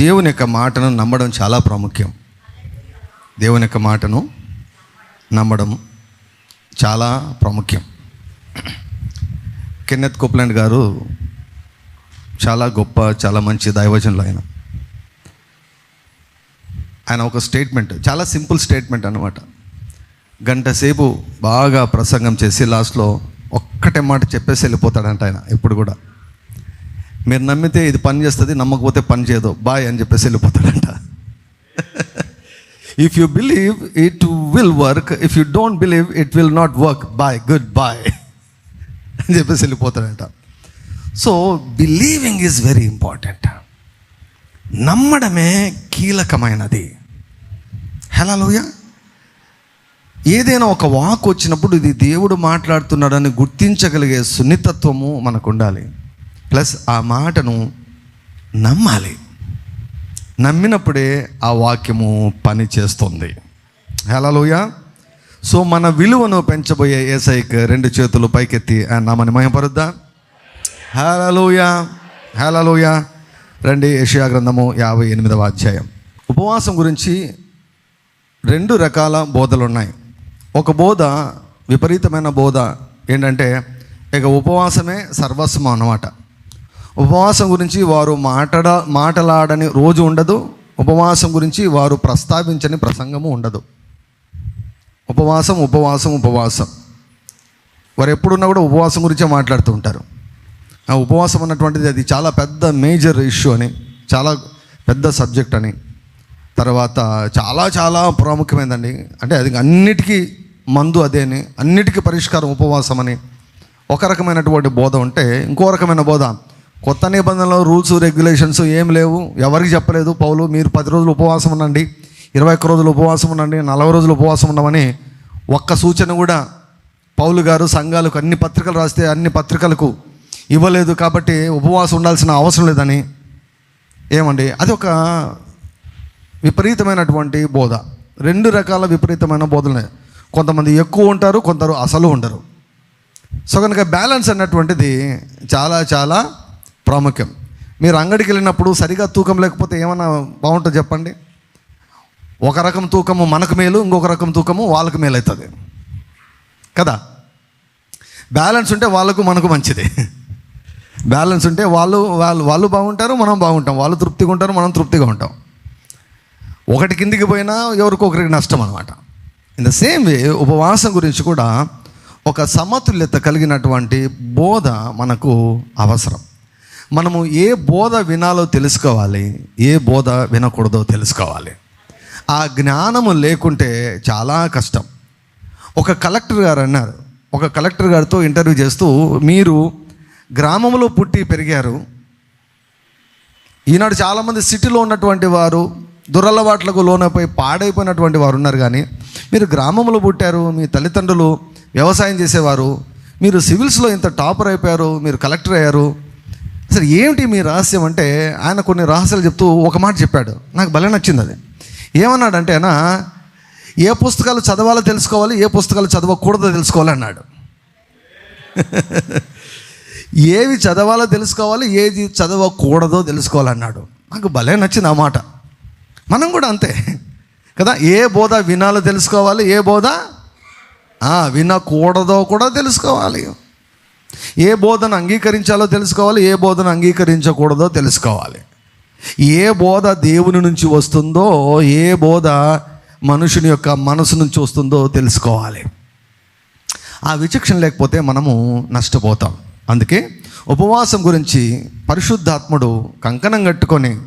దేవుని యొక్క మాటను నమ్మడం చాలా ప్రాముఖ్యం. దేవుని యొక్క మాటను నమ్మడం చాలా ప్రాముఖ్యం. కెన్నెత్ కోప్లాండ్ గారు చాలా గొప్ప చాలా మంచి దైవజనులు ఆయన. ఆయన ఒక స్టేట్మెంట్ చాలా సింపుల్ స్టేట్మెంట్ అనమాట గంట సేపు బాగా ప్రసంగం చేసి లాస్ట్లో ఒక్కటే మాట చెప్పేసి వెళ్ళిపోతాడంట ఆయన ఎప్పుడు కూడా. మీరు నమ్మితే ఇది పని చేస్తుంది నమ్మకపోతే పని చేయదు. బాయ్ అని చెప్పేసి వెళ్ళిపోతాడంట. If you believe it will work if you don't believe it will not work bye good bye అని చెప్పేసి వెళ్ళిపోతాడంట. So believing is very important నమ్మడమే కీలకమైనది. హలోయ ఏదైనా ఒక వాక్ వచ్చినప్పుడు ఇది దేవుడు మాట్లాడుతున్నాడని గుర్తించగలిగే సున్నితత్వము మనకు ఉండాలి ప్లస్ ఆ మాటను నమ్మాలి. నమ్మినప్పుడే ఆ వాక్యము పని చేస్తుంది. హలోయ సో మన విలువను పెంచబోయే ఏసైకి రెండు చేతులు పైకెత్తి నామని మహిమపరుద్దా హలోయ హలోయ రండి ఏషియా గ్రంథము యాభై ఎనిమిదవ అధ్యాయం. ఉపవాసం గురించి రెండు రకాల బోధలు ఉన్నాయి ఒక బోధ విపరీతమైన బోధ ఏంటంటే ఇక ఉపవాసమే సర్వస్వం అన్నమాట. ఉపవాసం గురించి వారు మాట్లాడ మాటలాడని రోజు ఉండదు. ఉపవాసం గురించి వారు ప్రస్తావించని ప్రసంగము ఉండదు. ఉపవాసం ఉపవాసం ఉపవాసం. వారు ఎప్పుడున్నా కూడా ఉపవాసం గురించే మాట్లాడుతూ ఉంటారు. ఆ ఉపవాసం అన్నటువంటిది అది చాలా పెద్ద మేజర్ ఇష్యూ అని చాలా పెద్ద సబ్జెక్ట్ అని. తర్వాత చాలా చాలా ప్రాముఖ్యమైనదండి అంటే అది అన్నిటికీ మందు అదే అని అన్నిటికీ పరిష్కారం ఉపవాసం అని. ఒక రకమైనటువంటి బోధ ఉంటే ఇంకో రకమైన బోధ కొత్త నిబంధనలు రూల్స్ రెగ్యులేషన్స్ ఏం లేవు. ఎవరికి చెప్పలేదు పౌలు మీరు పది రోజులు ఉపవాసం ఉండండి ఇరవై ఒక్క రోజులు ఉపవాసం ఉండండి నలభై రోజులు ఉపవాసం ఉండమని ఒక్క సూచన కూడా పౌలు గారు సంఘాలకు అన్ని పత్రికలు రాస్తే అన్ని పత్రికలకు ఇవ్వలేదు కాబట్టి ఉపవాసం ఉండాల్సిన అవసరం లేదని. ఏమండి? అది ఒక విపరీతమైనటువంటి బోధ. రెండు రకాల విపరీతమైన బోధలు కొంతమంది ఎక్కువ ఉంటారు కొందరు అసలు ఉండరు. సో కనుక బ్యాలెన్స్ అన్నటువంటిది చాలా చాలా ప్రాముఖ్యం. మీరు అంగడికి వెళ్ళినప్పుడు సరిగా తూకం లేకపోతే ఏమన్నా బాగుంటుంది చెప్పండి? ఒక రకం తూకము మనకు మేలు ఇంకొక రకం తూకము వాళ్ళకు మేలు అవుతుంది కదా? బ్యాలెన్స్ ఉంటే వాళ్ళకు మనకు మంచిది. బ్యాలెన్స్ ఉంటే వాళ్ళు వాళ్ళు వాళ్ళు బాగుంటారు మనం బాగుంటాం. వాళ్ళు తృప్తిగా ఉంటారు మనం తృప్తిగా ఉంటాం. ఒకటి కిందికి పోయినా ఎవరికొకరికి నష్టం అనమాట ఇన్ ద సేమ్ వే ఉపవాసం గురించి కూడా ఒక సమతుల్యత కలిగినటువంటి బోధ మనకు అవసరం. మనము ఏ బోధ వినాలో తెలుసుకోవాలి ఏ బోధ వినకూడదో తెలుసుకోవాలి. ఆ జ్ఞానము లేకుంటే చాలా కష్టం. ఒక కలెక్టర్ గారు అన్నారు. ఒక కలెక్టర్ గారితో ఇంటర్వ్యూ చేస్తూ మీరు గ్రామంలో పుట్టి పెరిగారు. ఈనాడు చాలామంది సిటీలో ఉన్నటువంటి వారు దురలవాట్లకు లోనైపోయి పాడైపోయినటువంటి వారు ఉన్నారు కానీ మీరు గ్రామంలో పుట్టారు మీ తల్లిదండ్రులు వ్యవసాయం చేసేవారు మీరు సివిల్స్లో ఇంత టాపర్ అయిపోయారు మీరు కలెక్టర్ అయ్యారు అసలు ఏమిటి మీ రహస్యం అంటే ఆయన కొన్ని రహస్యాలు చెప్తూ ఒక మాట చెప్పాడు. నాకు భలే నచ్చింది అది. ఏమన్నాడంటే ఆయన ఏ పుస్తకాలు చదవాలో తెలుసుకోవాలి ఏ పుస్తకాలు చదవకూడదో తెలుసుకోవాలి అన్నాడు. ఏవి చదవాలో తెలుసుకోవాలి ఏది చదవకూడదో తెలుసుకోవాలన్నాడు నాకు భలే నచ్చింది ఆ మాట. మనం కూడా అంతే. కదా ఏ బోధ వినాలో తెలుసుకోవాలి ఏ బోధ? వినకూడదో కూడా తెలుసుకోవాలి. ఏ బోధను అంగీకరించాలో తెలుసుకోవాలి ఏ బోధన అంగీకరించకూడదో తెలుసుకోవాలి. ఏ బోధ దేవుని నుంచి వస్తుందో ఏ బోధ మనుషుని యొక్క మనసు నుంచి వస్తుందో తెలుసుకోవాలి. ఆ విచక్షణ లేకపోతే మనము నష్టపోతాం. అందుకే ఉపవాసం గురించి పరిశుద్ధాత్ముడు కంకణం కట్టుకొని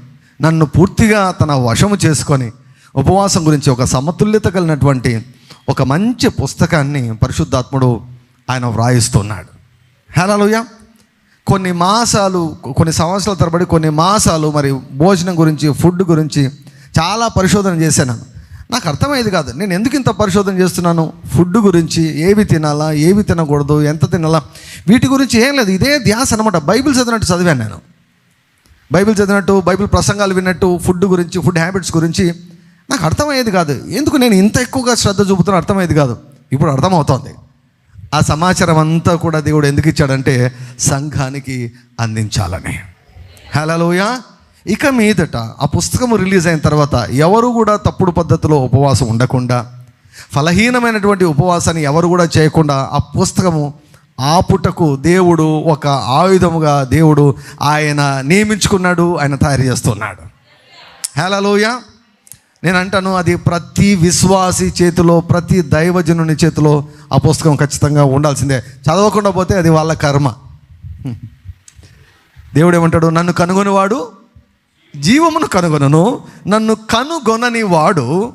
నన్ను పూర్తిగా తన వశము చేసుకొని ఉపవాసం గురించి ఒక సమతుల్యత కలిగినటువంటి ఒక మంచి పుస్తకాన్ని పరిశుద్ధాత్ముడు ఆయన వ్రాయిస్తున్నాడు. హలోయ కొన్ని మాసాలు కొన్ని సంవత్సరాల తరబడి కొన్ని మాసాలు మరి భోజనం గురించి ఫుడ్ గురించి చాలా పరిశోధన చేశాను. నాకు అర్థమయ్యేది కాదు. నేను ఎందుకు ఇంత పరిశోధన చేస్తున్నాను? ఫుడ్ గురించి ఏవి తినాలా? ఏవి తినకూడదు? ఎంత తినాలా? వీటి గురించి ఏం లేదు. ఇదే ధ్యాస అనమాట బైబిల్ చదివినట్టు చదివాను నేను. బైబిల్ చదివినట్టు బైబిల్ ప్రసంగాలు విన్నట్టు ఫుడ్ గురించి ఫుడ్ హ్యాబిట్స్ గురించి నాకు అర్థమయ్యేది కాదు. ఎందుకు నేను ఇంత ఎక్కువగా శ్రద్ధ చూపుతున్నా అర్థమయ్యేది కాదు. ఇప్పుడు అర్థమవుతోంది. ఆ సమాచారం అంతా కూడా దేవుడు ఎందుకు ఇచ్చాడంటే సంఘానికి అందించాలని. హలోయ ఇక మీదట ఆ పుస్తకము రిలీజ్ అయిన తర్వాత ఎవరు కూడా తప్పుడు పద్ధతిలో ఉపవాసం ఉండకుండా ఫలహీనమైనటువంటి ఉపవాసాన్ని ఎవరు కూడా చేయకుండా ఆ పుస్తకము ఆ పుటకు దేవుడు ఒక ఆయుధముగా దేవుడు ఆయన నియమించుకున్నాడు ఆయన తయారు చేస్తున్నాడు. హలోయ నేను అంటాను అది ప్రతి విశ్వాసి చేతిలో ప్రతి దైవజనుని చేతిలో ఆ పుస్తకం ఖచ్చితంగా ఉండాల్సిందే. చదవకుండా పోతే అది వాళ్ళ కర్మ. దేవుడు ఏమంటాడు నన్ను కనుగొనివాడు జీవమును కనుగొనను. నన్ను కనుగొనని వాడు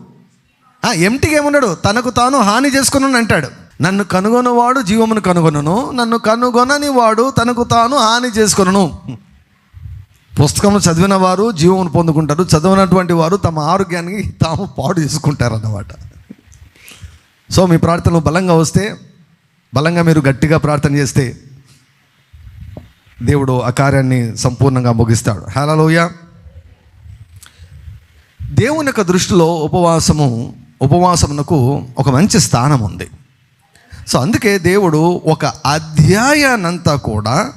ఎంటిగా ఏమన్నాడు? తనకు తాను హాని చేసుకున్నాను అంటాడు. నన్ను కనుగొనవాడు జీవమును కనుగొనను. నన్ను కనుగొనని వాడు తనకు తాను హాని చేసుకును పుస్తకం చదివిన వారు జీవం పొందుకుంటారు. చదివినటువంటి వారు తమ ఆరోగ్యానికి తాము పాడు చేసుకుంటారు అన్నమాట సో మీ ప్రార్థనలు బలంగా వస్తే బలంగా మీరు గట్టిగా ప్రార్థన చేస్తే దేవుడు ఆ కార్యాన్ని సంపూర్ణంగా ముగిస్తాడు. హలోయ దేవుని యొక్క దృష్టిలో ఉపవాసము ఉపవాసమునకు ఒక మంచి స్థానం ఉంది సో అందుకే దేవుడు ఒక అధ్యాయానంతా కూడా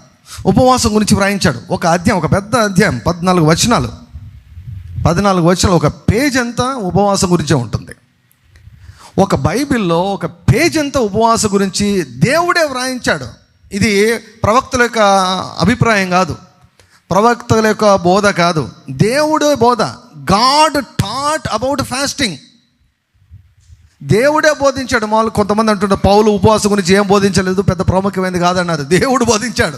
ఉపవాసం గురించి వ్రాయించాడు. ఒక అధ్యాయం ఒక పెద్ద అధ్యాయం పద్నాలుగు వచనాలు. పద్నాలుగు వచనాలు ఒక పేజ్ అంతా ఉపవాసం గురించే ఉంటుంది. ఒక బైబిల్లో ఒక పేజ్ అంతా ఉపవాసం గురించి దేవుడే వ్రాయించాడు. ఇది ప్రవక్తల యొక్క అభిప్రాయం కాదు. ప్రవక్తల యొక్క బోధ కాదు. దేవుడే బోధ. God taught about fasting. దేవుడే బోధించాడు. మామూలు కొంతమంది అంటుంటారు పౌలు ఉపవాసం గురించి ఏం బోధించలేదు పెద్ద ప్రాముఖ్యమైనది కాదన్నారు. దేవుడు బోధించాడు.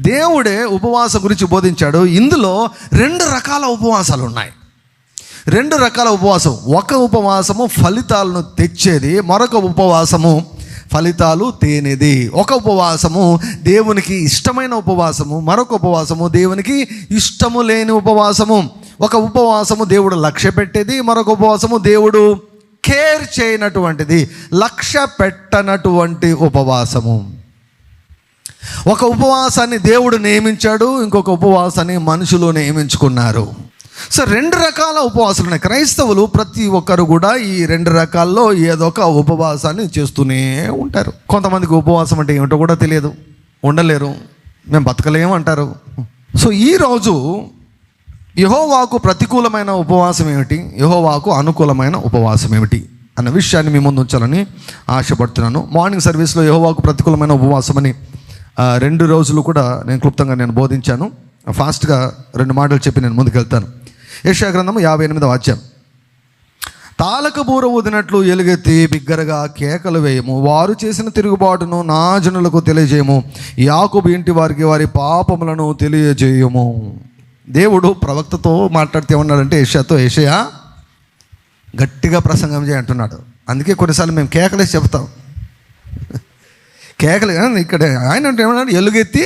దేవుడే ఉపవాసం గురించి బోధించాడు. ఇందులో రెండు రకాల ఉపవాసాలు ఉన్నాయి రెండు రకాల ఉపవాసం. ఒక ఉపవాసము ఫలితాలను తెచ్చేది మరొక ఉపవాసము ఫలితాలు తేనేది. ఒక ఉపవాసము దేవునికి ఇష్టమైన ఉపవాసము మరొక ఉపవాసము దేవునికి ఇష్టము లేని ఉపవాసము. ఒక ఉపవాసము దేవుడు లక్ష్య పెట్టేది మరొక ఉపవాసము దేవుడు కేర్ చేయనటువంటిది లక్ష్య పెట్టనటువంటి ఉపవాసము. ఒక ఉపవాసాన్ని దేవుడు నియమించాడు ఇంకొక ఉపవాసాన్ని మనుషులు నియమించుకున్నారు. సో రెండు రకాల ఉపవాసాలు ఉన్నాయి. క్రైస్తవులు ప్రతి ఒక్కరు కూడా ఈ రెండు రకాల్లో ఏదో ఒక ఉపవాసాన్ని చేస్తూనే ఉంటారు. కొంతమందికి ఉపవాసం అంటే ఏమిటో కూడా తెలియదు. ఉండలేరు. మేము బతకలేము అంటారు సో ఈరోజు యహోవాకు ప్రతికూలమైన ఉపవాసం ఏమిటి? యహోవాకు అనుకూలమైన ఉపవాసం ఏమిటి? అన్న విషయాన్ని మీ ముందు ఉంచాలని ఆశపడుతున్నాను. మార్నింగ్ సర్వీస్లో యహోవాకు ప్రతికూలమైన ఉపవాసం అని రెండు రోజులు కూడా నేను క్లుప్తంగా నేను బోధించాను. ఫాస్ట్గా రెండు మాటలు చెప్పి నేను ముందుకెళ్తాను. యశాగ్రంథము యాభై ఎనిమిదవ వాచ్యం తాలక బూర ఊదినట్లు ఎలుగెత్తి బిగ్గరగా కేకలు వేయము. వారు చేసిన తిరుగుబాటును నా జనులకు తెలియజేయము. యాకుబు ఇంటి వారికి వారి పాపములను తెలియజేయము. దేవుడు ప్రవక్తతో మాట్లాడితే ఏమన్నాడంటే ఏషియాతో ఏషయా గట్టిగా ప్రసంగం చేయంటున్నాడు అందుకే కొన్నిసార్లు మేము కేకలేసి చెప్తాం కేకలు ఇక్కడ ఆయన అంటే ఏమన్నాడు? ఎలుగెత్తి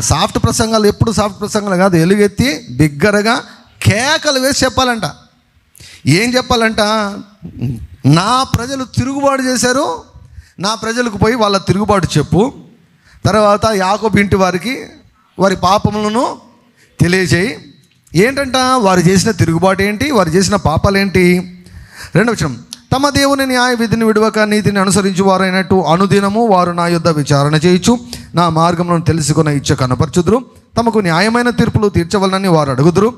సాఫ్ట్ ప్రసంగాలు ఎప్పుడు సాఫ్ట్ ప్రసంగాలు కాదు ఎలుగెత్తి బిగ్గరగా కేకలు వేసి చెప్పాలంట. ఏం చెప్పాలంట? నా ప్రజలు తిరుగుబాటు చేశారు నా ప్రజలకు పోయి వాళ్ళ తిరుగుబాటు చెప్పు. తర్వాత యాకోబు ఇంటి వారికి వారి పాపములను తెలియజేయి. ఏంటంట? వారు చేసిన తిరుగుబాటు ఏంటి? వారు చేసిన పాపాలు ఏంటి? రెండవ విషయం తమ దేవుని న్యాయ విధిని విడవక నీతిని అనుసరించి వారైనట్టు అనుదినము వారు నా యుద్ధ విచారణ చేయొచ్చు నా మార్గములను తెలుసుకున్న ఇచ్చ కనపరచుదురు. తమకు న్యాయమైన తీర్పులు తీర్చవలనని వారు అడుగుదురు.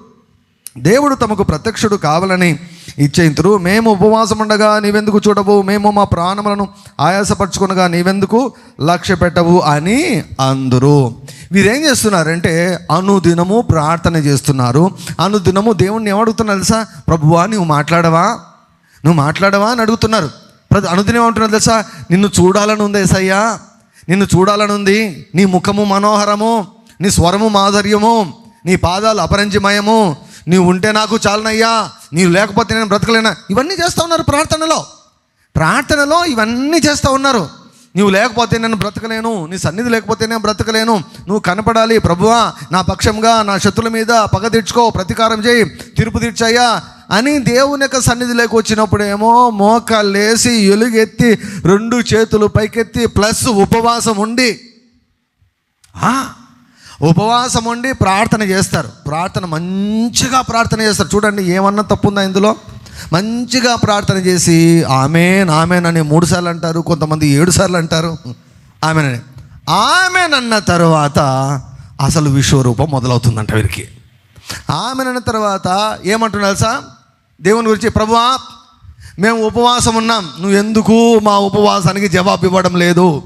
దేవుడు తమకు ప్రత్యక్షుడు కావాలని ఇచ్చేంతురు మేము ఉపవాసం ఉండగా నీవెందుకు చూడవు మేము మా ప్రాణములను ఆయాసపరచుకునగా నీవెందుకు లక్ష్య పెట్టవు అని అందరూ. వీరేం చేస్తున్నారంటే అనుదినము ప్రార్థన చేస్తున్నారు. అనుదినము దేవుణ్ణి ఏమడుగుతున్నారు తెలుసా? ప్రభువా నువ్వు మాట్లాడవా? నువ్వు మాట్లాడవా? అని అడుగుతున్నారు. ప్రతి అనుదినం ఏమంటున్నారు తెలుసా? నిన్ను చూడాలని ఉంది ఏసయ్యా. నిన్ను చూడాలని ఉంది. నీ ముఖము మనోహరము నీ స్వరము మాధుర్యము నీ పాదాలు అపరంజమయము. నీవు ఉంటే నాకు చాలనయ్యా. నీవు లేకపోతే నేను బ్రతకలేనా? ఇవన్నీ చేస్తూ ఉన్నారు ప్రార్థనలో. ప్రార్థనలో ఇవన్నీ చేస్తూ ఉన్నారు. నువ్వు లేకపోతే నేను బ్రతకలేను. నీ సన్నిధి లేకపోతే నేను బ్రతకలేను. నువ్వు కనపడాలి ప్రభువా. నా పక్షంగా నా శత్రుల మీద పగ తీర్చుకో ప్రతీకారం చేయి. తీర్పు తీర్చాయా అని దేవుని యొక్క సన్నిధి మోకాలు లేసి ఎలుగెత్తి రెండు చేతులు పైకెత్తి ప్లస్ ఉపవాసం ఉండి ఉపవాసం ఉండి ప్రార్థన చేస్తారు. ప్రార్థన మంచిగా ప్రార్థన చేస్తారు. చూడండి ఏమన్నా తప్పుందా ఇందులో? మంచిగా ప్రార్థన చేసి ఆమెన్ ఆమెన్ మూడు సార్లు అంటారు కొంతమంది ఏడు సార్లు అంటారు. ఆమెనని. అన్న తర్వాత అసలు విశ్వరూపం మొదలవుతుందంట వీరికి. ఆమెనన్న తర్వాత ఏమంటున్నారు సార్ దేవుని గురించి ప్రభువా మేము ఉపవాసం ఉన్నాం. నువ్వు ఎందుకు మా ఉపవాసానికి జవాబు ఇవ్వడం లేదు?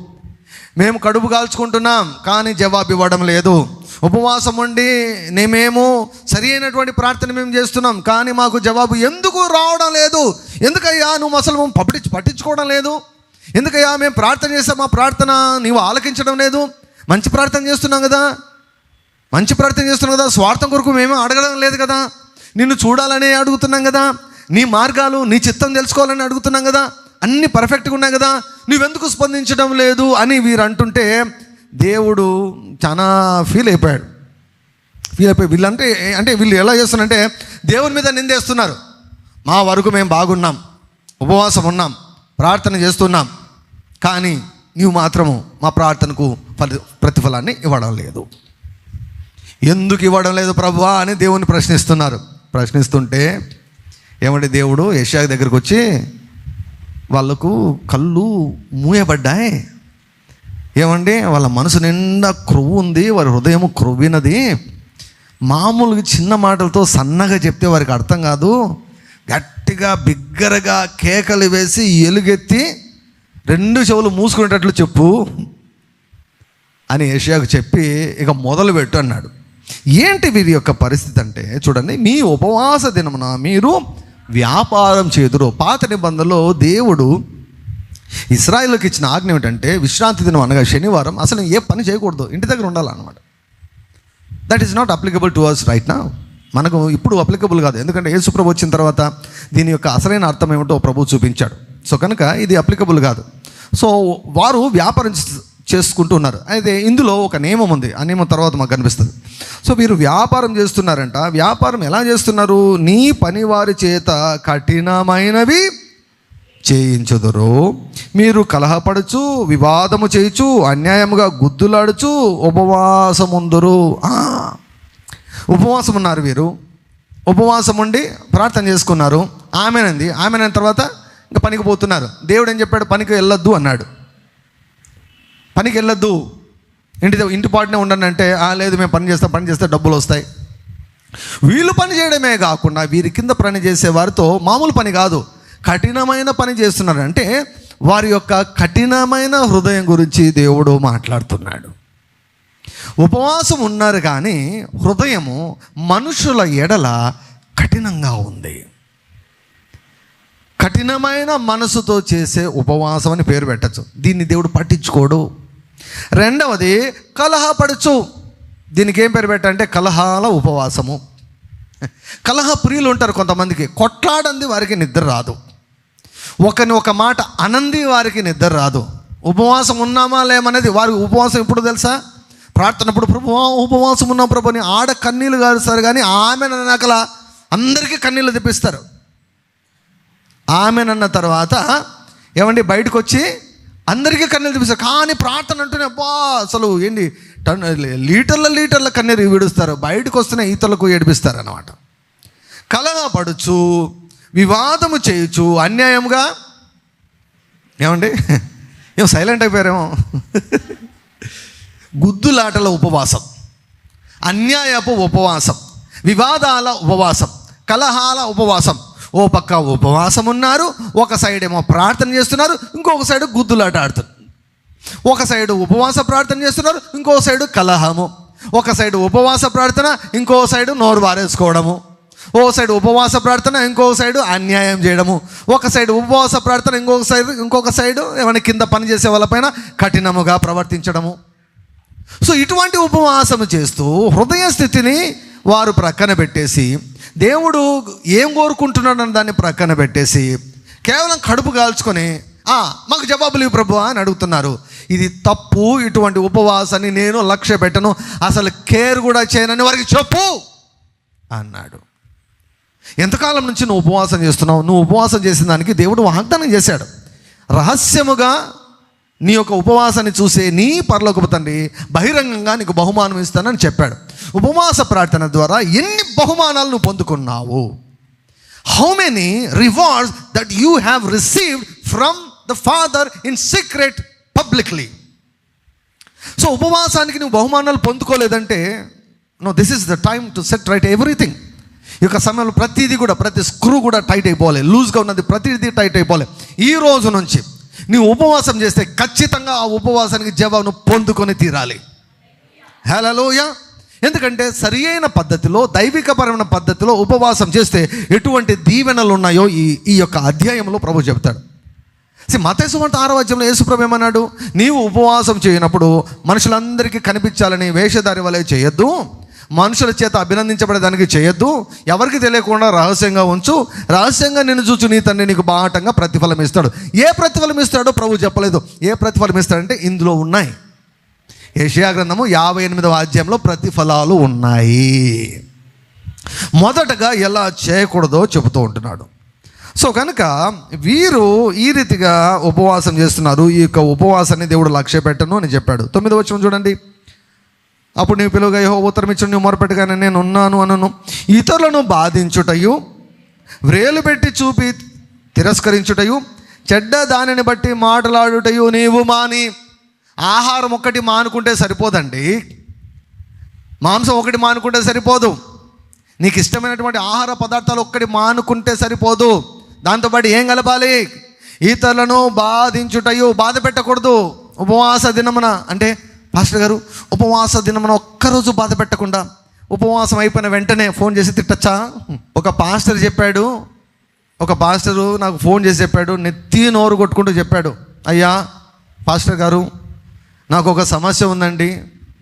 మేము కడుపు కాల్చుకుంటున్నాం కానీ జవాబు ఇవ్వడం లేదు. ఉపవాసం ఉండి నేమేమో సరి అయినటువంటి ప్రార్థన మేము చేస్తున్నాం కానీ మాకు జవాబు ఎందుకు రావడం లేదు? ఎందుకయ్యా నువ్వు అసలు పట్టించు పట్టించుకోవడం లేదు? ఎందుకయ్యా మేము ప్రార్థన చేస్తే మా ప్రార్థన నీవు ఆలకించడం లేదు? మంచి ప్రార్థన చేస్తున్నాం కదా? మంచి ప్రార్థన చేస్తున్నాం కదా? స్వార్థం కొరకు మేము అడగడం లేదు కదా? నిన్ను చూడాలని అడుగుతున్నాం కదా. నీ మార్గాలు నీ చిత్తం తెలుసుకోవాలని అడుగుతున్నాం కదా. అన్ని పర్ఫెక్ట్గా ఉన్నాయి కదా. నువ్వెందుకు స్పందించడం లేదు అని వీరు అంటుంటే దేవుడు చాలా ఫీల్ అయిపోయాడు. ఫీల్ అయిపోయి వీళ్ళంటే అంటే వీళ్ళు ఎలా చేస్తున్నారంటే దేవుని మీద నిందేస్తున్నారు. మా వరకు మేము బాగున్నాం. ఉపవాసం ఉన్నాం. ప్రార్థన చేస్తున్నాం. కానీ నీవు మాత్రము మా ప్రార్థనకు ఫలి ప్రతిఫలాన్ని ఇవ్వడం లేదు. ఎందుకు ఇవ్వడం లేదు ప్రభువా అని దేవుని ప్రశ్నిస్తున్నారు. ప్రశ్నిస్తుంటే ఏమంటే దేవుడు యశా దగ్గరికి వచ్చి వాళ్ళకు కళ్ళు మూయబడ్డాయి. ఏమండి వాళ్ళ మనసు నిండా క్రొవ్వు ఉంది వారి హృదయం క్రొవ్వినది. మామూలుగా చిన్న మాటలతో సన్నగా చెప్తే వారికి అర్థం కాదు. గట్టిగా బిగ్గరగా కేకలు వేసి ఎలుగెత్తి రెండు చెవులు మూసుకునేటట్లు చెప్పు అని ఏషియాకు చెప్పి ఇక మొదలు పెట్టు అన్నాడు. ఏంటి వీరి యొక్క పరిస్థితి అంటే చూడండి మీ ఉపవాస దినమున మీరు వ్యాపారం చేదురు. పాత నిబంధనలో దేవుడు ఇస్రాయిల్కి ఇచ్చిన ఆజ్ఞ ఏమిటంటే విశ్రాంతి దినం అనగా శనివారం అసలు ఏ పని చేయకూడదు ఇంటి దగ్గర ఉండాలన్నమాట. That is not applicable to ours right నా మనకు ఇప్పుడు అప్లికబుల్ కాదు. ఎందుకంటే యేసుప్రభు వచ్చిన తర్వాత దీని యొక్క అసలైన అర్థం ఏమిటో ప్రభు చూపించాడు. సో కనుక ఇది అప్లికబుల్ కాదు. సో వారు వ్యాపారం చేసుకుంటూ ఉన్నారు. అయితే ఇందులో ఒక నియమం ఉంది. ఆ నియమం తర్వాత మాకు కనిపిస్తుంది. సో మీరు వ్యాపారం చేస్తున్నారంట. వ్యాపారం ఎలా చేస్తున్నారు? నీ పనివారి చేత కఠినమైనవి చేయించుదురు. మీరు కలహపడుచు వివాదము చేయొచ్చు అన్యాయముగా గుద్దులాడుచు ఉపవాసం ఉందరు ఉపవాసం ఉన్నారు వీరు. ఉపవాసం ఉండి ప్రార్థన చేసుకున్నారు. ఆమెనంది. ఆమెనైన తర్వాత ఇంకా పనికి పోతున్నారు. దేవుడు ఏం చెప్పాడు? పనికి వెళ్ళొద్దు అన్నాడు. పనికి వెళ్ళొద్దు ఇంటి ఇంటి పాటనే ఉండనంటే "ఆ, లేదు మేము పని చేస్తాం పని చేస్తే డబ్బులు వస్తాయి. వీళ్ళు పని చేయడమే కాకుండా వీరి కింద పని చేసే వారితో మామూలు పని కాదు. కఠినమైన పని చేస్తున్నారు అంటే వారి యొక్క కఠినమైన హృదయం గురించి దేవుడు మాట్లాడుతున్నాడు. ఉపవాసం ఉన్నారు కానీ హృదయము మనుషుల ఎడల కఠినంగా ఉంది. కఠినమైన మనసుతో చేసే ఉపవాసం అని పేరు పెట్టచ్చు. దీన్ని దేవుడు పట్టించుకోడు. రెండవది కలహపడుచు. దీనికి ఏం పేరు పెట్టంటే కలహాల ఉపవాసము. కలహ ప్రియులు ఉంటారు కొంతమందికి. కొట్లాడంది వారికి నిద్ర రాదు. ఒకని ఒక మాట అనంది వారికి నిద్ర రాదు. ఉపవాసం ఉన్నామా లేమనేది వారి ఉపవాసం ఎప్పుడు తెలుసా? ప్రార్థనప్పుడు ప్రభు ఉపవాసం ఉన్నాం ప్రభు అని ఆడ కన్నీళ్ళు కారుస్తారు కానీ ఆమె నకల అందరికీ కన్నీళ్ళు తెప్పిస్తారు. ఆమెనన్న తర్వాత ఏమండి బయటకు వచ్చి అందరికీ కన్నీరు తెప్పిస్తారు కానీ ప్రార్థన అంటూనే అబ్బా అసలు ఏంటి టన్ లీటర్ల లీటర్ల కన్నీరు విడుస్తారు. బయటకు వస్తున్న ఈతలకు ఏడిపిస్తారు అనమాట కలహపడుచు వివాదము చేయొచ్చు అన్యాయంగా ఏమండి? ఏం సైలెంట్ అయిపోయారేమో. గుద్దులాటల ఉపవాసం అన్యాయపు ఉపవాసం వివాదాల ఉపవాసం కలహాల ఉపవాసం ఓ పక్క ఉపవాసం ఉన్నారు ఒక సైడ్ ఏమో ప్రార్థన చేస్తున్నారు ఇంకొక సైడ్ గుద్దులాట ఆడుతున్నారు. ఒక సైడు ఉపవాస ప్రార్థన చేస్తున్నారు ఇంకో సైడు కలహము. ఒక సైడు ఉపవాస ప్రార్థన ఇంకో సైడు నోరు వారేసుకోవడము. ఓ సైడ్ ఉపవాస ప్రార్థన ఇంకో సైడు అన్యాయం చేయడము. ఒక సైడ్ ఉపవాస ప్రార్థన ఇంకొక సైడ్ ఇంకొక సైడు ఏమైనా కింద పని చేసే వాళ్ళపైన కఠినముగా ప్రవర్తించడము. సో ఇటువంటి ఉపవాసము చేస్తూ హృదయ స్థితిని వారు ప్రక్కన పెట్టేసి దేవుడు ఏం కోరుకుంటున్నాడని దాన్ని ప్రక్కన పెట్టేసి కేవలం కడుపు కాల్చుకొని మాకు జవాబులు ఇవి ప్రభు అని అడుగుతున్నారు. ఇది తప్పు ఇటువంటి ఉపవాసాన్ని నేను లక్ష్య పెట్టను అసలు కేర్ కూడా చేయనని వారికి చెప్పు అన్నాడు. ఎంతకాలం నుంచి నువ్వు ఉపవాసం చేస్తున్నావు? నువ్వు ఉపవాసం చేసిన దానికి దేవుడు వాగ్దానం చేశాడు. రహస్యముగా నీ యొక్క ఉపవాసాన్ని చూసే నీ పరలోకపు తండ్రి బహిరంగంగా నీకు బహుమానం ఇస్తానని చెప్పాడు. ఉపవాస ప్రార్థన ద్వారా ఎన్ని బహుమానాలు నువ్వు పొందుకున్నావు? How many rewards that you have received from the father in secret publicly so ఉపవాసానికి నువ్వు బహుమానాలు పొందుకోలేదంటే no this is the time to set right everything ఈ యొక్క సమయంలో ప్రతిదీ కూడా ప్రతి స్క్రూ కూడా టైట్ అయిపోవాలి. లూజ్గా ఉన్నది ప్రతిదీ టైట్ అయిపోవాలి. ఈ రోజు నుంచి నీవు ఉపవాసం చేస్తే ఖచ్చితంగా ఆ ఉపవాసానికి జవాబును పొందుకొని తీరాలి. హలోయ ఎందుకంటే సరి అయిన పద్ధతిలో దైవికపరమైన పద్ధతిలో ఉపవాసం చేస్తే ఎటువంటి దీవెనలు ఉన్నాయో ఈ ఈ యొక్క అధ్యాయంలో ప్రభు చెప్తాడు మతేసు వంట ఆరో యేసుప్రభు ఏమన్నాడు? నీవు ఉపవాసం చేయనప్పుడు మనుషులందరికీ కనిపించాలని వేషధారి వలె చేయొద్దు. మనుషుల చేత అభినందించబడేదానికి చేయొద్దు. ఎవరికి తెలియకుండా రహస్యంగా ఉంచు. రహస్యంగా నిన్ను చూచు నీ తండ్రి నీకు బాహటంగా ప్రతిఫలం ఇస్తాడు. ఏ ప్రతిఫలం ఇస్తాడో ప్రభు చెప్పలేదు. ఏ ప్రతిఫలం ఇస్తాడంటే ఇందులో ఉన్నాయి. ఏషియా గ్రంథము యాభై ఎనిమిదవ అధ్యాయంలో ప్రతిఫలాలు ఉన్నాయి. మొదటగా ఎలా చేయకూడదో చెబుతూ ఉంటున్నాడు. సో కనుక వీరు ఈ రీతిగా ఉపవాసం చేస్తున్నారు. ఈ యొక్క ఉపవాసాన్ని దేవుడు లక్ష్య పెట్టను అని చెప్పాడు. తొమ్మిది వచ్చిన చూడండి. అప్పుడు నీవు పిలువగా యహో ఉత్తరం ఇచ్చి నువ్వు మొరపెట్టగానే నేను ఉన్నాను అనను. ఇతరులను బాధించుటయు వ్రేలు పెట్టి చూపి తిరస్కరించుటయు చెడ్డ దానిని బట్టి మాట్లాడుటయు నీవు మాని. ఆహారం ఒక్కటి మానుకుంటే సరిపోదండి. మాంసం ఒకటి మానుకుంటే సరిపోదు. నీకు ఇష్టమైనటువంటి ఆహార పదార్థాలు ఒక్కటి మానుకుంటే సరిపోదు. దాంతోపాటు ఏం కలపాలి? ఇతరులను బాధించుటయు బాధ పెట్టకూడదు. ఉపవాస దినమున అంటే పాస్టర్ గారు ఉపవాస దినమున ఒక్కరోజు బాధ పెట్టకుండా ఉపవాసం అయిపోయిన వెంటనే ఫోన్ చేసి తిట్టచ్చా? ఒక పాస్టర్ చెప్పాడు ఒక పాస్టరు నాకు ఫోన్ చేసి చెప్పాడు నెత్తి నోరు కొట్టుకుంటూ చెప్పాడు అయ్యా పాస్టర్ గారు నాకు ఒక సమస్య ఉందండి.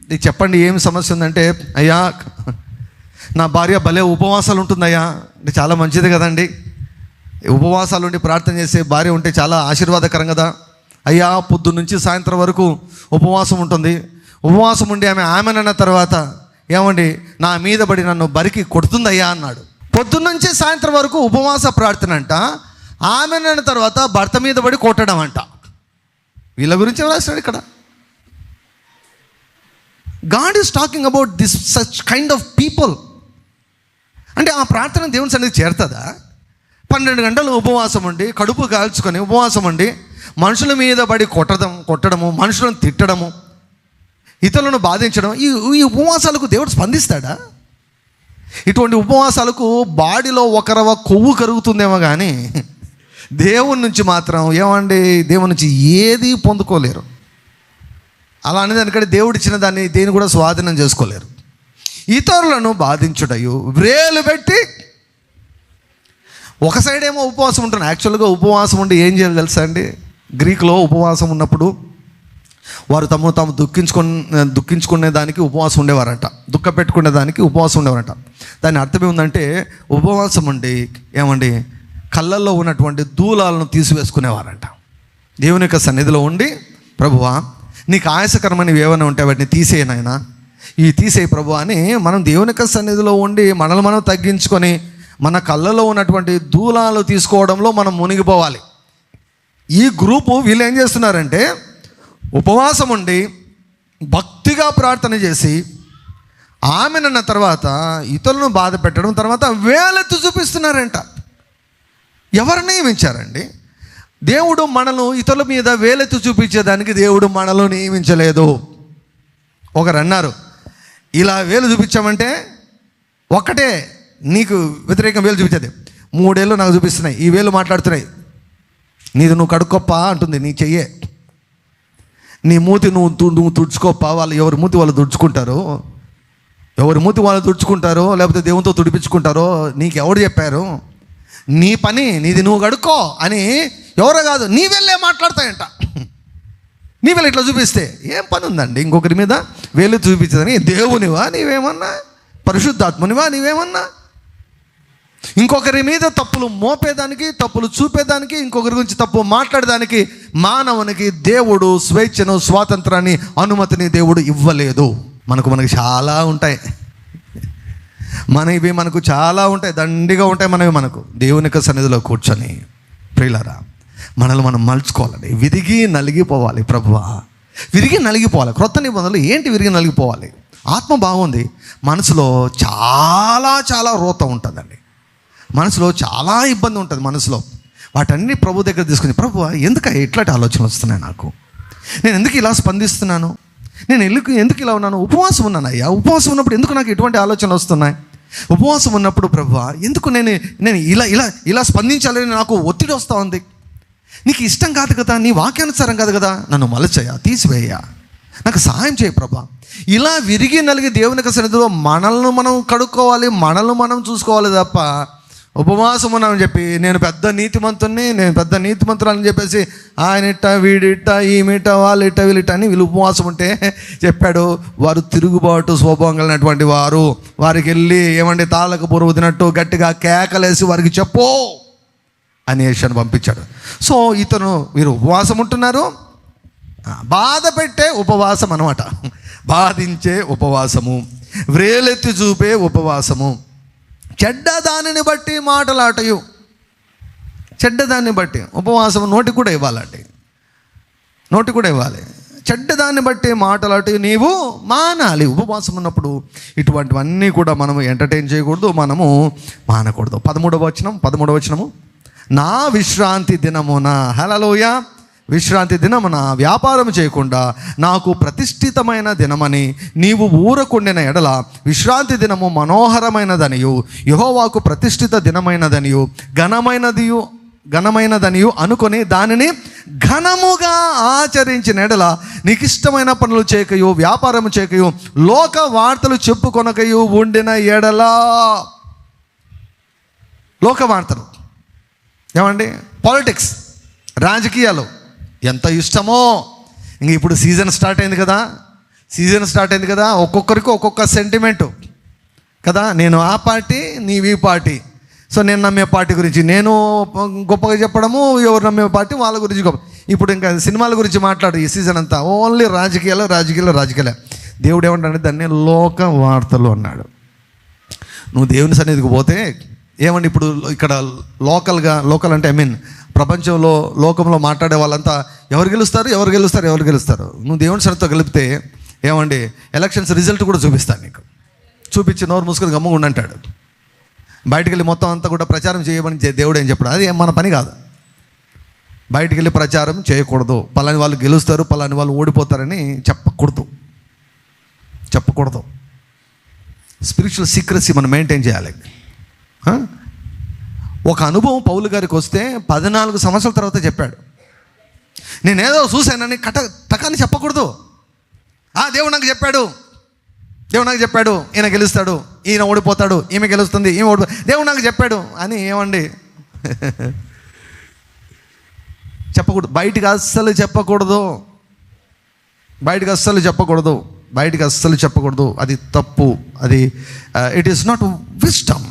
ఇది చెప్పండి ఏం సమస్య ఉందంటే అయ్యా నా భార్య భలే ఉపవాసాలు ఉంటుందయ్యా అంటే చాలా మంచిది కదండి. ఉపవాసాలు ఉండి ప్రార్థన చేసే భార్య ఉంటే చాలా ఆశీర్వాదకరం కదా. అయ్యా పొద్దు నుంచి సాయంత్రం వరకు ఉపవాసం ఉంటుంది. ఉపవాసం ఉండి ఆమె ఆమెనన్న తర్వాత ఏమండి నా మీద పడి నన్ను బరికి కొడుతుందయ్యా అన్నాడు. పొద్దున్నుంచి సాయంత్రం వరకు ఉపవాస ప్రార్థన అంట ఆమెనన్న తర్వాత భర్త మీద పడి కొట్టడం అంట. వీళ్ళ గురించి రాశాడు ఇక్కడ? God is talking about this such kind of people అంటే ఆ ప్రార్థన దేవుని సన్నిధి చేరుతుందా? పన్నెండు గంటలు ఉపవాసం ఉండి కడుపు కాల్చుకొని ఉపవాసం ఉండి మనుషుల మీద పడి కొట్టడం కొట్టడము మనుషులను తిట్టడము ఇతరులను బాధించడం ఈ ఈ ఉపవాసాలకు దేవుడు స్పందిస్తాడా? ఇటువంటి ఉపవాసాలకు బాడీలో ఒకరవ కొవ్వు కరుగుతుందేమో కానీ దేవుని నుంచి మాత్రం ఏమండి దేవుని నుంచి ఏది పొందుకోలేరు. అలా అనేది ఎందుకంటే దేవుడు ఇచ్చిన దాన్ని దేని కూడా స్వాధీనం చేసుకోలేరు. ఇతరులను బాధించుటయు వ్రేలు పెట్టి ఒక సైడ్ ఏమో ఉపవాసం ఉంటాను యాక్చువల్గా ఉపవాసం ఉండి ఏం చేయాలి తెలుసా అండి? గ్రీకులో ఉపవాసం ఉన్నప్పుడు వారు తమను తాము దుఃఖించుకునే దుఃఖించుకునే దానికి ఉపవాసం ఉండేవారంట. దుఃఖ పెట్టుకునే దానికి ఉపవాసం ఉండేవారంట. దాని అర్థం ఏముందంటే ఉపవాసం ఉండి ఏమండి కళ్ళల్లో ఉన్నటువంటి దూలాలను తీసివేసుకునేవారంట. దేవుని యొక్క సన్నిధిలో ఉండి ప్రభువా నీకు ఆయాసకరమైనవి ఏమైనా ఉంటే వాటిని తీసేయనైనా ఇవి తీసేయి ప్రభు అని మనం దేవుని యొక్క సన్నిధిలో ఉండి మనల్ని మనం తగ్గించుకొని మన కళ్ళలో ఉన్నటువంటి దూలాలు తీసుకోవడంలో మనం మునిగిపోవాలి. ఈ గ్రూపు వీళ్ళు ఏం చేస్తున్నారంటే ఉపవాసం ఉండి భక్తిగా ప్రార్థన చేసి ఆమెనన్న తర్వాత ఇతరులను బాధ పెట్టడం తర్వాత వేలెత్తు చూపిస్తున్నారంట. ఎవరు నియమించారండి? దేవుడు మనను ఇతరుల మీద వేలెత్తు చూపించేదానికి దేవుడు మనలో నియమించలేదు. ఒకరు అన్నారు ఇలా వేలు చూపించామంటే ఒకటే నీకు వ్యతిరేకం వేలు చూపించేది. మూడేళ్ళు నాకు చూపిస్తున్నాయి. ఈ వేలు మాట్లాడుతున్నాయి. నీది నువ్వు కడుక్కొప్ప అంటుంది నీ చెయ్యే. నీ మూతి నువ్వు తు- నువ్వు తుడుచుకోప్ప. వాళ్ళు ఎవరి మూతి వాళ్ళు తుడుచుకుంటారు? ఎవరి మూతి వాళ్ళు తుడుచుకుంటారో? లేకపోతే దేవునితో తుడిపించుకుంటారో? నీకు ఎవడు చెప్పారు? నీ పని నీది నువ్వు కడుక్కో అని ఎవరో కాదు. నీ వెళ్ళే మాట్లాడతాయంట. నీ వెళ్ళి ఇట్లా చూపిస్తే ఏం పని ఉందండి? ఇంకొకరి మీద వేలు చూపించదని దేవునివా? నీవేమన్నా? పరిశుద్ధాత్మనివా? నీవేమన్నా? ఇంకొకరి మీద తప్పులు మోపేదానికి తప్పులు చూపేదానికి ఇంకొకరి గురించి తప్పు మాట్లాడేదానికి మానవునికి దేవుడు స్వేచ్ఛను స్వాతంత్రాన్ని అనుమతిని దేవుడు ఇవ్వలేదు. మనకు మనకి చాలా ఉంటాయి. మనవి మనకు చాలా ఉంటాయి. దండిగా ఉంటాయి మనవి మనకు. దేవుని యొక్క సన్నిధిలో కూర్చొని ప్రియులరా మనల్ని మనం మలుచుకోవాలండి. విరిగి నలిగిపోవాలి ప్రభువా. విరిగి నలిగిపోవాలి. క్రొత్త నిబంధనలు ఏంటి విరిగి నలిగిపోవాలి? ఆత్మ బాగుంది. మనసులో చాలా చాలా రోత ఉంటుందండి. మనసులో చాలా ఇబ్బంది ఉంటుంది మనసులో. వాటన్ని ప్రభు దగ్గర తీసుకుని ప్రభు ఎందుకు ఇట్లాంటి ఆలోచనలు వస్తున్నాయి నాకు? నేను ఎందుకు ఇలా స్పందిస్తున్నాను? నేను ఎందుకు ఎందుకు ఇలా ఉన్నాను? ఉపవాసం ఉన్నాను అయ్యా? ఉపవాసం ఉన్నప్పుడు ఎందుకు నాకు ఎటువంటి ఆలోచనలు వస్తున్నాయి? ఉపవాసం ఉన్నప్పుడు ప్రభు ఎందుకు నేను నేను ఇలా ఇలా ఇలా స్పందించాలని నాకు ఒత్తిడి వస్తూ ఉంది? నీకు ఇష్టం కాదు కదా నీ వాక్యానుసారం కాదు కదా నన్ను మలచయ్యా తీసివేయ్యా. నాకు సహాయం చేయి ప్రభా. ఇలా విరిగి నలిగి దేవునికి సన్నిధిలో మనల్ని మనం కడుక్కోవాలి మనల్ని మనం చూసుకోవాలి తప్ప ఉపవాసం ఉన్నామని చెప్పి నేను పెద్ద నీతిమంతుని నేను పెద్ద నీతిమంతురాలని చెప్పేసి ఆయన ఇట్ట వీడిట్ట ఈమిట వాళ్ళిట్ట వీళ్ళిట్ట అని వీళ్ళు ఉపవాసం ఉంటే చెప్పాడు. వారు తిరుగుబాటు స్వభావం కలిగినటువంటి వారు. వారికి వెళ్ళి ఏమండి తాళ్ళకు బురువు తినట్టు గట్టిగా కేకలేసి వారికి చెప్పు అని ఏషియాను పంపించాడు. సో ఇతను మీరు ఉపవాసం ఉంటున్నారు? బాధ పెట్టే ఉపవాసం అనమాట బాధించే ఉపవాసము. వ్రేలెత్తి చూపే ఉపవాసము. చెడ్డ దానిని బట్టి మాటలాటయు. చెడ్డదాన్ని బట్టి. ఉపవాసం నోటి కూడా ఇవ్వాలండి. నోటి కూడా ఇవ్వాలి. చెడ్డదాన్ని బట్టి మాటలాటి నీవు మానాలి. ఉపవాసం ఉన్నప్పుడు ఇటువంటివన్నీ కూడా మనము ఎంటర్టైన్ చేయకూడదు మనము మానకూడదు. పదమూడవ వచనం పదమూడవ వచనము. నా విశ్రాంతి దినమున. హలలోయ విశ్రాంతి దినమున వ్యాపారం చేయకుండా నాకు ప్రతిష్ఠితమైన దినమని నీవు ఊరకుండిన ఎడల విశ్రాంతి దినము మనోహరమైనదనియు యహోవాకు ప్రతిష్ఠిత దినమైనదనియు ఘనమైనదియు ఘనమైనదనియు అనుకొని దానిని ఘనముగా ఆచరించిన ఎడల నీకు ఇష్టమైన పనులు చేయకయు వ్యాపారం చేయకయు లోక వార్తలు చెప్పుకొనకయు ఉండిన ఎడల. లోక వార్తలు. ఏమండి? పాలిటిక్స్ రాజకీయాలు. ఎంత ఇష్టమో. ఇంక ఇప్పుడు సీజన్ స్టార్ట్ అయింది కదా. సీజన్ స్టార్ట్ అయింది కదా ఒక్కొక్కరికి ఒక్కొక్క సెంటిమెంటు. కదా నేను ఆ పార్టీ నీవి పార్టీ. సో నేను నమ్మే పార్టీ గురించి నేను గొప్పగా చెప్పడము ఎవరు నమ్మే పార్టీ వాళ్ళ గురించి గొప్ప. ఇప్పుడు ఇంకా సినిమాల గురించి మాట్లాడు ఈ సీజన్ అంతా. ఓన్లీ రాజకీయాలు రాజకీయాలు రాజకీయాలు. దేవుడు ఏమంటాడు దాన్ని లోక వార్తలు అన్నాడు. నువ్వు దేవుని సన్నిధికి పోతే ఏమండి ఇప్పుడు ఇక్కడ లోకల్గా లోకల్ అంటే ఐ మీన్ ప్రపంచంలో లోకంలో మాట్లాడే వాళ్ళంతా ఎవరు గెలుస్తారు ఎవరు గెలుస్తారు ఎవరు గెలుస్తారు? నువ్వు దేవుని సరితో గెలిపితే ఏమండి? ఎలక్షన్స్ రిజల్ట్ కూడా చూపిస్తాను నీకు. చూపించి నోరు మూసుకొని గమ్ముగా అంటాడు బయటికి వెళ్ళి మొత్తం అంతా కూడా ప్రచారం చేయమని దేవుడు ఏం చెప్పాడు? అది మన పని కాదు. బయటికి వెళ్ళి ప్రచారం చేయకూడదు. పలాని వాళ్ళు గెలుస్తారు పలాని వాళ్ళు ఓడిపోతారని చెప్పకూడదు. చెప్పకూడదు. స్పిరిచువల్ సీక్రసీ మనం మెయింటైన్ చేయాలి. ఒక అనుభవం పౌలు గారికి వస్తే పద్నాలుగు సంవత్సరాల తర్వాత చెప్పాడు. నేనేదో చూశానని కట టకాని చెప్పకూడదు. ఆ దేవుడు నాకు చెప్పాడు. దేవుడు నాకు చెప్పాడు. ఈయన గెలుస్తాడు. ఈయన ఓడిపోతాడు. ఈమె గెలుస్తుంది. ఈమె ఓడిపో దేవుడు నాకు చెప్పాడు అని ఏమండి? చెప్పకూడదు. బయటికి అస్సలు చెప్పకూడదు. బయటికి అస్సలు చెప్పకూడదు. బయటికి అస్సలు చెప్పకూడదు. అది తప్పు. అది ఇట్ ఈస్ నాట్ విస్టమ్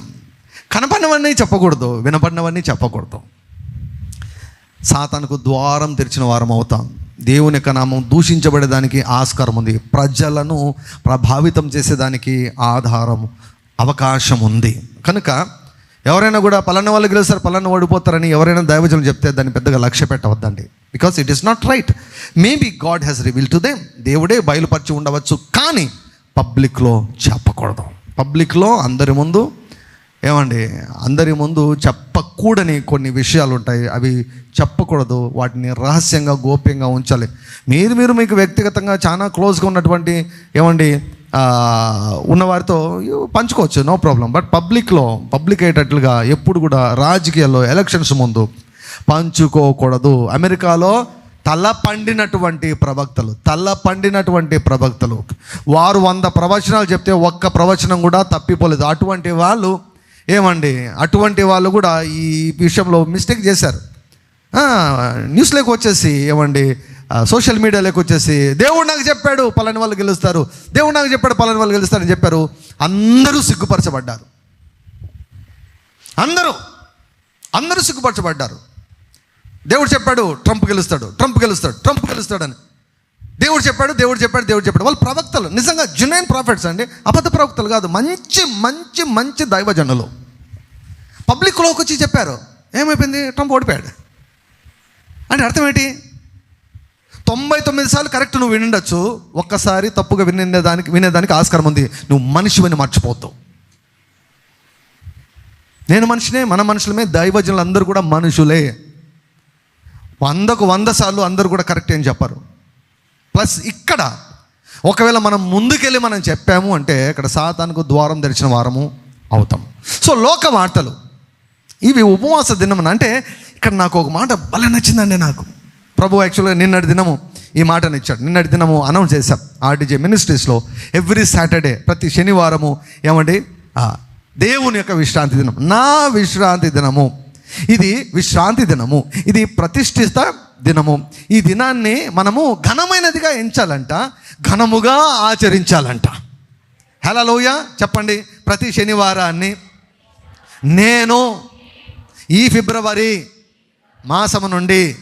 కనపడినవన్నీ చెప్పకూడదు వినపడినవన్నీ చెప్పకూడదు. సాతానుకు ద్వారం తెరిచిన వారం అవుతాం. దేవుని యొక్క నామం దూషించబడేదానికి ఆస్కారం ఉంది. ప్రజలను ప్రభావితం చేసేదానికి ఆధారం అవకాశం ఉంది. కనుక ఎవరైనా కూడా పలానా వాళ్ళు గెలుస్తారు పలానా ఓడిపోతారని ఎవరైనా దైవజనం చెప్తే దాన్ని పెద్దగా లక్ష్య పెట్టవద్దండి. Because it is not right maybe God has reveal to them దేవుడే బయలుపరిచి ఉండవచ్చు. కానీ పబ్లిక్లో చెప్పకూడదు. పబ్లిక్లో అందరి ముందు ఏమండి అందరి ముందు చెప్పకూడని కొన్ని విషయాలు ఉంటాయి అవి చెప్పకూడదు వాటిని రహస్యంగా గోప్యంగా ఉంచాలి. మీరు మీరు మీకు వ్యక్తిగతంగా చాలా క్లోజ్గా ఉన్నటువంటి ఏమండి ఉన్నవారితో పంచుకోవచ్చు నో ప్రాబ్లం. బట్ పబ్లిక్లో పబ్లిక్ అయ్యేటట్లుగా ఎప్పుడు కూడా రాజకీయాల్లో ఎలక్షన్స్ ముందు పంచుకోకూడదు. అమెరికాలో తల పండినటువంటి ప్రవక్తలు తల పండినటువంటి ప్రవక్తలు. వారు వంద ప్రవచనాలు చెప్తే ఒక్క ప్రవచనం కూడా తప్పిపోలేదు. అటువంటి వాళ్ళు ఏమండి? అటువంటి వాళ్ళు కూడా ఈ విషయంలో మిస్టేక్ చేశారు. న్యూస్లోకి వచ్చేసి ఏమండి? సోషల్ మీడియాలోకి వచ్చేసి దేవుడు నాకు చెప్పాడు పలాని వాళ్ళు గెలుస్తారు. దేవుడు నాకు చెప్పాడు పలాని వాళ్ళు గెలుస్తారని చెప్పారు. అందరూ సిగ్గుపరచబడ్డారు. అందరూ అందరూ సిగ్గుపరచబడ్డారు. దేవుడు చెప్పాడు ట్రంప్ గెలుస్తాడు ట్రంప్ గెలుస్తాడు ట్రంప్ గెలుస్తాడని. దేవుడు చెప్పాడు దేవుడు చెప్పాడు దేవుడు చెప్పాడు. వాళ్ళు ప్రవక్తలు నిజంగా జునైన్ ప్రాఫిట్స్ అండి. అబద్ధ ప్రవక్తలు కాదు మంచి మంచి మంచి దైవజనులు. పబ్లిక్లోకి వచ్చి చెప్పారు ఏమైపోయింది? ట్రంప్ ఓడిపోయాడు. అంటే అర్థం ఏంటి? తొంభై తొమ్మిది సార్లు కరెక్ట్ నువ్వు వినుండొచ్చు ఒక్కసారి తప్పుగా వినేదానికి వినేదానికి ఆస్కారం ఉంది. నువ్వు మనిషివని మర్చిపోతావు. నేను మనిషినే మన మనుషులమే దైవజనులు అందరూ కూడా మనుషులే. వందకు వంద సార్లు అందరూ కూడా కరెక్ట్ అని చెప్పారు. ప్లస్ ఇక్కడ ఒకవేళ మనం ముందుకెళ్ళి మనం చెప్పాము అంటే ఇక్కడ సాతానికి ద్వారం తెరిచిన వారము అవుతాం. సో లోక వార్తలు ఇవి ఉపవాస దినమున అంటే ఇక్కడ నాకు ఒక మాట భలే నచ్చిందండి నాకు. ప్రభు యాక్చువల్గా నిన్నటి దినము ఈ మాటను ఇచ్చాడు. నిన్నటి దినము అనౌన్స్ చేశాం ఆర్టీజే మినిస్ట్రీస్లో ఎవ్రీ సాటర్డే ప్రతి శనివారము ఏమండి? దేవుని యొక్క విశ్రాంతి దినం నా విశ్రాంతి దినము. ఇది విశ్రాంతి దినము. ఇది ప్రతిష్ఠిత దినము. ఈ దినాన్ని మనము ఘనమైనదిగా ఎంచాలంట ఘనముగా ఆచరించాలంట. హలోయ చెప్పండి ప్రతి శనివారాన్ని. నేను ఈ ఫిబ్రవరి మాసము నుండి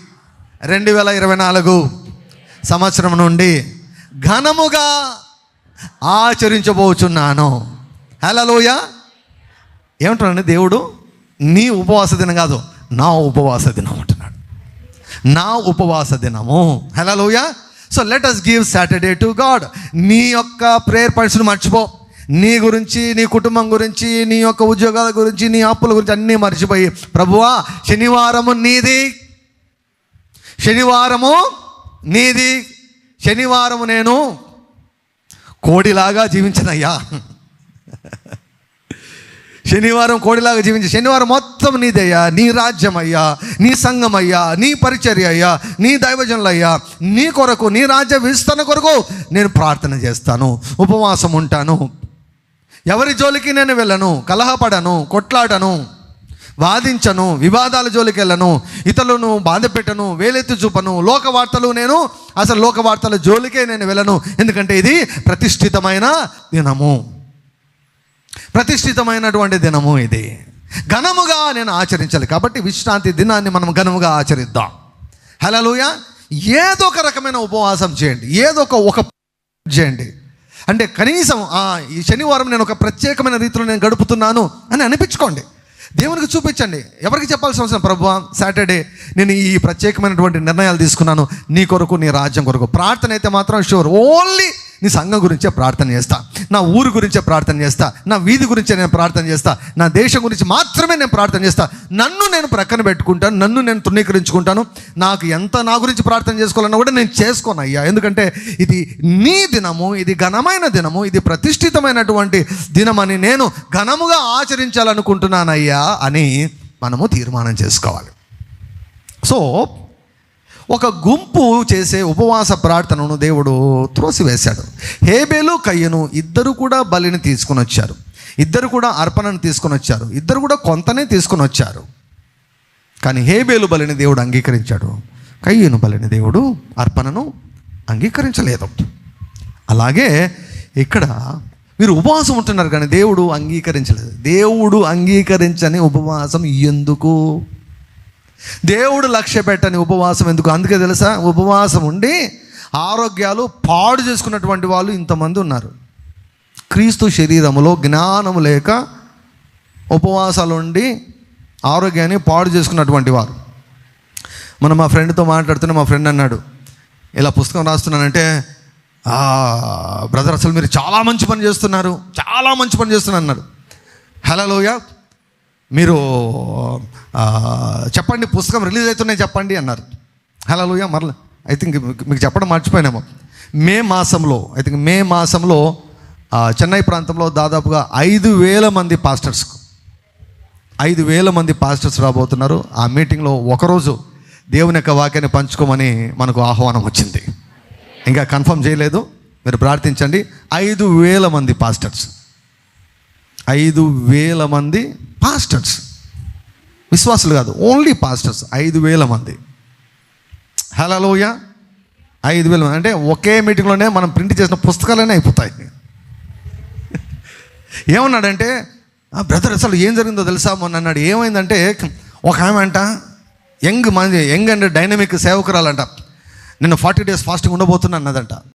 రెండు వేల ఇరవై నాలుగు సంవత్సరం నుండి ఘనముగా ఆచరించబోచున్నాను. హలోయ ఏమంటున్నాడు దేవుడు? నీ ఉపవాస దినం కాదు నా ఉపవాస దినం అంట నా ఉపవాస దినము. హలో లోయ so let us give Saturday to God నీ యొక్క ప్రేయర్ పాయింట్స్ని మర్చిపో. నీ గురించి నీ కుటుంబం గురించి నీ యొక్క ఉద్యోగాల గురించి నీ అప్పుల గురించి అన్నీ మర్చిపోయి. ప్రభువా శనివారము నీది. శనివారము నీది. శనివారము నేను కోడిలాగా జీవించనయ్యా. శనివారం కోడిలాగా జీవించి శనివారం మొత్తం నీదయ్యా నీ రాజ్యం అయ్యా నీ సంఘం అయ్యా నీ పరిచర్య అయ్యా నీ దైవజనులయ్యా నీ కొరకు నీ రాజ్య విస్తరణ కొరకు నేను ప్రార్థన చేస్తాను ఉపవాసం ఉంటాను. ఎవరి జోలికి నేను వెళ్ళను కలహపడను కొట్లాడను వాదించను వివాదాల జోలికి వెళ్ళను ఇతరులను బాధ పెట్టను వేలెత్తి చూపను లోక వార్తలు నేను అసలు లోక వార్తల జోలికే నేను వెళ్ళను. ఎందుకంటే ఇది ప్రతిష్ఠితమైన దినము. ప్రతిష్ఠితమైనటువంటి దినము ఇది. ఘనముగా నేను ఆచరించాలి కాబట్టి విశ్రాంతి దినాన్ని మనం ఘనముగా ఆచరిద్దాం. హలోయ ఏదో ఒక రకమైన ఉపవాసం చేయండి. ఏదో ఒక ఒక చేయండి. అంటే కనీసం ఈ శనివారం నేను ఒక ప్రత్యేకమైన రీతిలో నేను గడుపుతున్నాను అని అనిపించుకోండి. దేవునికి చూపించండి. ఎవరికి చెప్పాల్సిన అవసరం? ప్రభు సాటర్డే నేను ఈ ప్రత్యేకమైనటువంటి నిర్ణయాలు తీసుకున్నాను. నీ కొరకు నీ రాజ్యం కొరకు. ప్రార్థన అయితే మాత్రం షూర్. ఓన్లీ నీ సంఘం గురించే ప్రార్థన చేస్తా. నా ఊరు గురించే ప్రార్థన చేస్తా. నా వీధి గురించే నేను ప్రార్థన చేస్తా. నా దేశం గురించి మాత్రమే నేను ప్రార్థన చేస్తా. నన్ను నేను ప్రక్కన పెట్టుకుంటాను నన్ను నేను తృణీకరించుకుంటాను. నాకు ఎంత నా గురించి ప్రార్థన చేసుకోవాలన్నా కూడా నేను చేసుకోను అయ్యా. ఎందుకంటే ఇది నీ దినము ఇది ఘనమైన దినము ఇది ప్రతిష్ఠితమైనటువంటి దినమని నేను ఘనముగా ఆచరించాలనుకుంటున్నానయ్యా అని మనము తీర్మానం చేసుకోవాలి. సో ఒక గుంపు చేసే ఉపవాస ప్రార్థనను దేవుడు త్రోసివేశాడు. హేబేలు కయ్యను ఇద్దరు కూడా బలిని తీసుకొని వచ్చారు. ఇద్దరు కూడా అర్పణను తీసుకొని వచ్చారు. ఇద్దరు కూడా కొంతనే తీసుకొని వచ్చారు. కానీ హేబేలు బలిని దేవుడు అంగీకరించాడు. కయ్యను బలిని దేవుడు అర్పణను అంగీకరించలేదు. అలాగే ఇక్కడ మీరు ఉపవాసం ఉంటున్నారు కానీ దేవుడు అంగీకరించలేదు. దేవుడు అంగీకరించని ఉపవాసం ఎందుకు? దేవుడు లక్ష్య పెట్టని ఉపవాసం ఎందుకు? అందుకే తెలుసా? ఉపవాసం ఉండి ఆరోగ్యాలు పాడు చేసుకున్నటువంటి వాళ్ళు ఇంతమంది ఉన్నారు. క్రీస్తు శరీరములో జ్ఞానము లేక ఉపవాసాలు ఉండి ఆరోగ్యాన్ని పాడు చేసుకున్నటువంటి వారు. మనం మా ఫ్రెండ్తో మాట్లాడుతున్న మా ఫ్రెండ్ అన్నాడు ఇలా పుస్తకం రాస్తున్నానంటే బ్రదర్ అసలు మీరు చాలా మంచి పని చేస్తున్నారు చాలా మంచి పని చేస్తున్నారు అన్నాడు. హలో లోయ మీరు చెప్పండి పుస్తకం రిలీజ్ అవుతున్నాయి చెప్పండి అన్నారు. హలో లూయా మరల ఐ థింక్ మీకు చెప్పడం మర్చిపోయినాము. మే మాసంలో ఐ థింక్ మే మాసంలో చెన్నై ప్రాంతంలో దాదాపుగా ఐదు వేల మంది పాస్టర్స్ ఐదు వేల మంది పాస్టర్స్ రాబోతున్నారు. ఆ మీటింగ్లో ఒకరోజు దేవుని యొక్క వాక్యాన్ని పంచుకోమని మనకు ఆహ్వానం వచ్చింది. ఇంకా కన్ఫర్మ్ చేయలేదు. మీరు ప్రార్థించండి. ఐదు వేల మంది పాస్టర్స్ ఐదు వేల మంది పాస్టర్స్ విశ్వాసులు కాదు ఓన్లీ పాస్టర్స్ ఐదు వేల మంది. హలోయ ఐదు వేల మంది. అంటే ఒకే మీటింగ్లోనే మనం ప్రింట్ చేసిన పుస్తకాలనే అయిపోతాయి. ఏమన్నాడంటే బ్రదర్ అసలు ఏం జరిగిందో తెలుసా? మొన్న అన్నాడు ఏమైందంటే ఒక ఆమె అంట యంగ్ మంది యంగ్ అండ్ డైనమిక్ సేవకురాలంట. నేను ఫార్టీ డేస్ ఫాస్టింగ్ ఉండబోతున్నా అన్నదంట.